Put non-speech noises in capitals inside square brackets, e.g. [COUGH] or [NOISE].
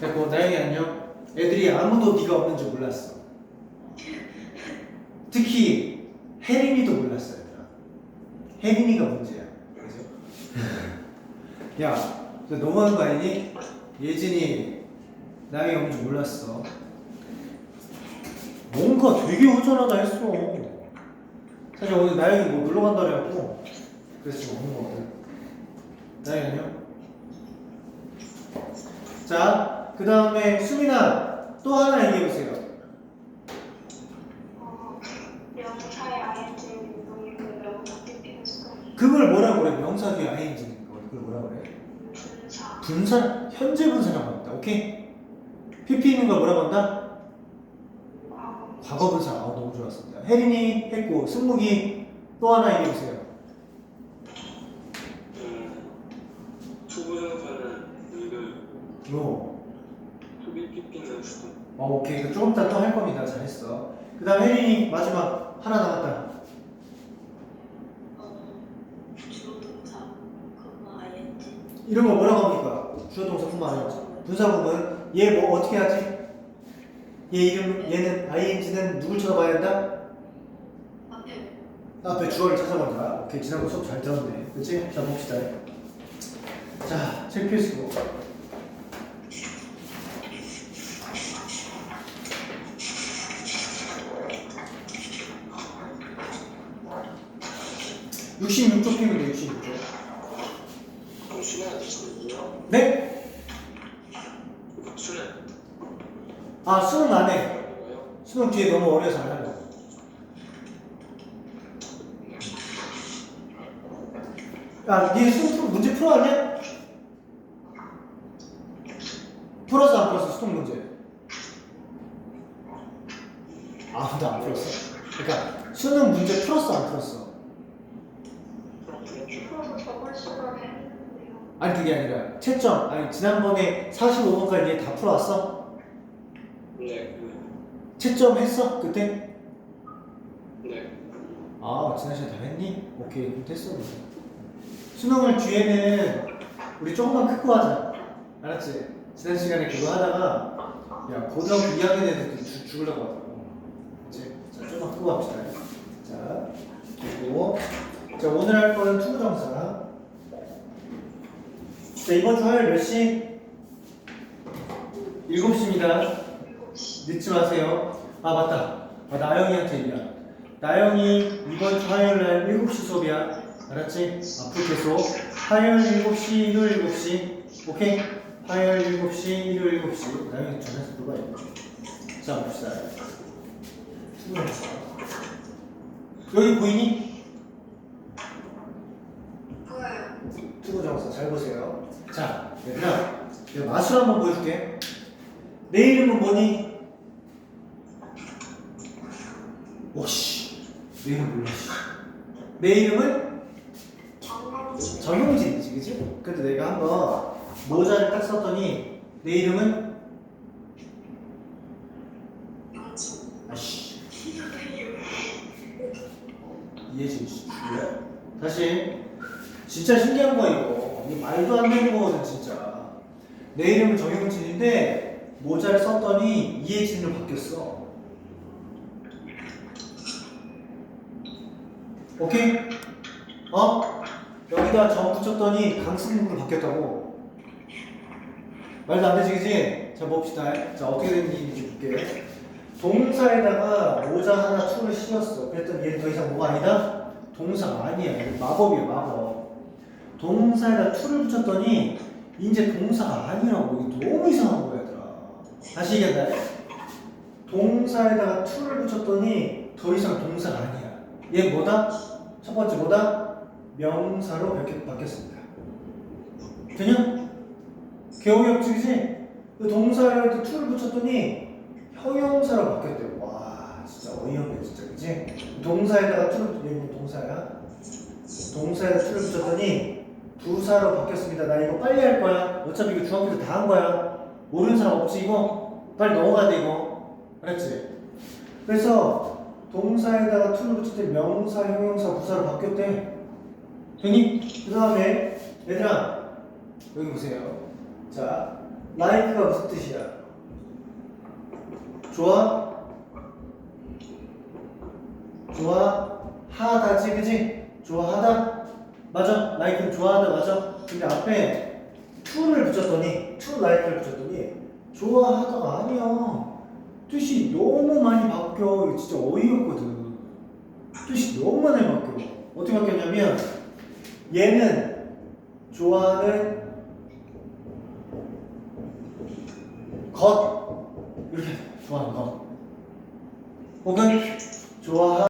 됐고 나영이 안녕. 애들이 아무도 네가 없는 줄 몰랐어. 특히 혜린이도 몰랐어 얘들아. 혜린이가 문제야. 그죠? [LAUGHS] 야, 너 너무한 거 아니니? 예진이 나영이 없는 줄 몰랐어. 뭔가 되게 허전하다 했어. 사실 오늘 나영이 뭐 놀러 간다 그래갖고 그래서 오는 거거든. 나영이 안녕. 자, 그 다음에 수민아 또 하나 얘기해 보세요. 어, 명사의 ING 운동이 그 명사 TP에서 그걸 뭐라 그래? 명사 뒤에 ing는 거. 그걸 뭐라 그래? 분사 분사, 현재 분사라고 합니다. 오케이? PP 있는 걸 뭐라고 한다? 과거 과거 분사. 아, 너무 좋았습니다. 혜린이 했고 승묵이 또 하나 얘기해 보세요. 음, 초보정사는 이를 요. 어, 오케이. 이거 조금 이따 또 할 겁니다. 잘했어. 그 다음 혜린이 마지막 하나 남았다. 이런 거 뭐라고 합니까? 주어 동사 뿐만 아니라 분사 부분 얘뭐 어떻게 하지? 얘 이름 얘는 ing는 누굴 찾아봐야 한다? 앞에 앞에 주어를 찾아본다. 오케이 지난번 수업 잘 들었네. 그렇지? 자 봅시다. 자, 책 필수. (66쪽) 피면 돼 (66쪽) 그럼 수는 있거든요 네? 수는 아 수능 안해 뭐예요? 수능 뒤에 너무 어려서 안 하려고 야, 니 수능 풀- 문제 풀어왔냐? 풀었어, 안 풀었어, 수능 문제? 아무도 안 풀었어. 그러니까, 수능 문제 풀었어, 안 풀었어? 풀어서 적을 수가 했는데요 아니, 그게 아니라, 채점. 아니, 지난번에 45번까지 얘 다 풀어왔어? 네, 채점 했어? 그때? 네. 아, 지난 시간에 다 했니? 오케이, 그럼 됐어. 그럼. 수능을 뒤에는 우리 조금만 크고 하자. 알았지? 지난 시간에 그거 하다가 야 고등학교 2학년 애들 죽, 죽으려고 하더라고. 그치? 자, 조금만 크고 합시다. 자, 그리고 자 오늘 할 거는 투부정사. 자 이번 주 화요일 몇 시? 7시입니다. 7시 늦지 마세요. 아 맞다. 아, 나영이한테 얘기야. 나영이 이번 주 화요일 날 7시 수업이야. 알았지? 앞으로 계속 화요일 7시, 일요일 7시. 오케이? 화요일 7시, 일요일 7시. 나영이 전화해서 물어봐야 돼. 자 봅시다. 여기 보이니? 보여요 투부정사 잘 보세요. 자, 얘들아, 내가 마술 한번 보여줄게. 내 이름은 뭐니? 오씨, 내 이름 몰라. 씨. 내 이름은 정용진이지, 그지? 근데 내가 한번 모자를 딱 썼더니 내 이름은 아씨 이해진 씨. 다시 진짜 신기한 거야 이거. 이게 말도 안 되는 거거든 진짜. 내 이름은 정용진인데 모자를 썼더니 이해진으로 바뀌었어. 오케이? 어? 여기다 정 붙였더니 강승국으로 바뀌었다고. 말도 안 되지, 그지? 자, 봅시다. 자, 어떻게 됐는지 볼게. 동사에다가 모자 하나 툴을 씌웠어. 그랬더니 얘는 더 이상 뭐가 아니다? 동사가 아니야. 마법이야, 마법. 동사에다 툴을 붙였더니 이제 동사가 아니라고. 이게 너무 이상한 거야, 얘들아. 다시 얘기한다. 동사에다가 툴을 붙였더니 더 이상 동사가 아니야. 얘 뭐다? 첫 번째 뭐다? 명사로 바뀌, 바뀌었습니다. 되냐? 개호역직이지? 그 동사에다 툴을 붙였더니 형용사로 바뀌었대요. 와, 진짜 어이없네, 진짜, 그치? 동사에다가 툴을, 얘는 동사야. 동사에다 툴을 붙였더니 부사로 바뀌었습니다. 나 이거 빨리 할 거야. 어차피 이거 중학교 때 다 한 거야. 모르는 사람 없지, 이거? 빨리 넘어가야 돼, 이거. 알았지? 그래서 동사에다가 툴을 붙일 때 명사, 형용사, 부사로 바뀌었대. 되니? 그 다음에 얘들아 여기 보세요. 자 like가 무슨 뜻이야? 좋아? 좋아하다지 그지? 좋아하다? 맞아. like는 좋아하다 맞아. 근데 앞에 to를 붙였더니 to like를 붙였더니 좋아하다가 아니야. 뜻이 너무 많이 바뀌어. 진짜 어이없거든. 뜻이 너무 많이 바뀌어. 어떻게 바뀌었냐면 얘는 좋아하는 것. 이렇게 좋아하는 것. 혹은 좋아하